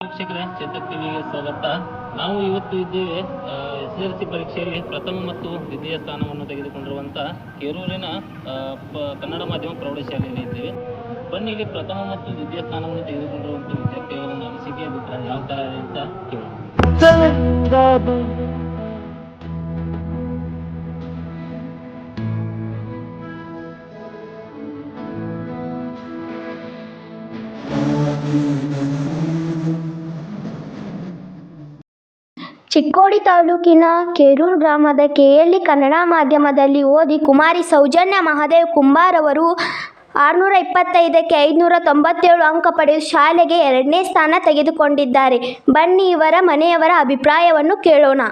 ವೀಕ್ಷಕರೇ ಟಿವಿಗೆ ಸ್ವಾಗತ. ನಾವು ಇವತ್ತು ಇದ್ದೇವೆ ಎಸ್ ಎಲ್ ಸಿ ಪರೀಕ್ಷೆಯಲ್ಲಿ ಪ್ರಥಮ ಮತ್ತು ದ್ವಿತೀಯ ಸ್ಥಾನವನ್ನು ತೆಗೆದುಕೊಂಡಿರುವಂಥ ಕೆರೂರಿನ ಕನ್ನಡ ಮಾಧ್ಯಮ ಪ್ರೌಢಶಾಲೆಯಲ್ಲಿ ಇದ್ದೇವೆ. ಬನ್ನಿ, ಇಲ್ಲಿ ಪ್ರಥಮ ಮತ್ತು ದ್ವಿತೀಯ ಸ್ಥಾನವನ್ನು ತೆಗೆದುಕೊಂಡಿರುವಂಥ ವಿದ್ಯಾರ್ಥಿಗಳ ಅನಿಸಿಕೆ, ಅಭಿಪ್ರಾಯ, ಯಾವ ಥರ ಅಂತ ಕೇಳಿ ಚಿಕ್ಕೋಡಿ ತಾಲೂಕಿನ ಕೆರೂರ್ ಗ್ರಾಮದ ಕೆಎಲ್ಇ ಕನ್ನಡ ಮಾಧ್ಯಮದಲ್ಲಿ ಓದಿ ಕುಮಾರಿ ಸೌಜನ್ಯ ಮಹಾದೇವ್ ಕುಂಬಾರ್ ಅವರು ಆರುನೂರ ಇಪ್ಪತ್ತೈದಕ್ಕೆ ಐದುನೂರ ತೊಂಬತ್ತೇಳು ಅಂಕ ಪಡೆದು ಶಾಲೆಗೆ ಎರಡನೇ ಸ್ಥಾನ ತೆಗೆದುಕೊಂಡಿದ್ದಾರೆ. ಬನ್ನಿ ಇವರ ಮನೆಯವರ ಅಭಿಪ್ರಾಯವನ್ನು ಕೇಳೋಣ.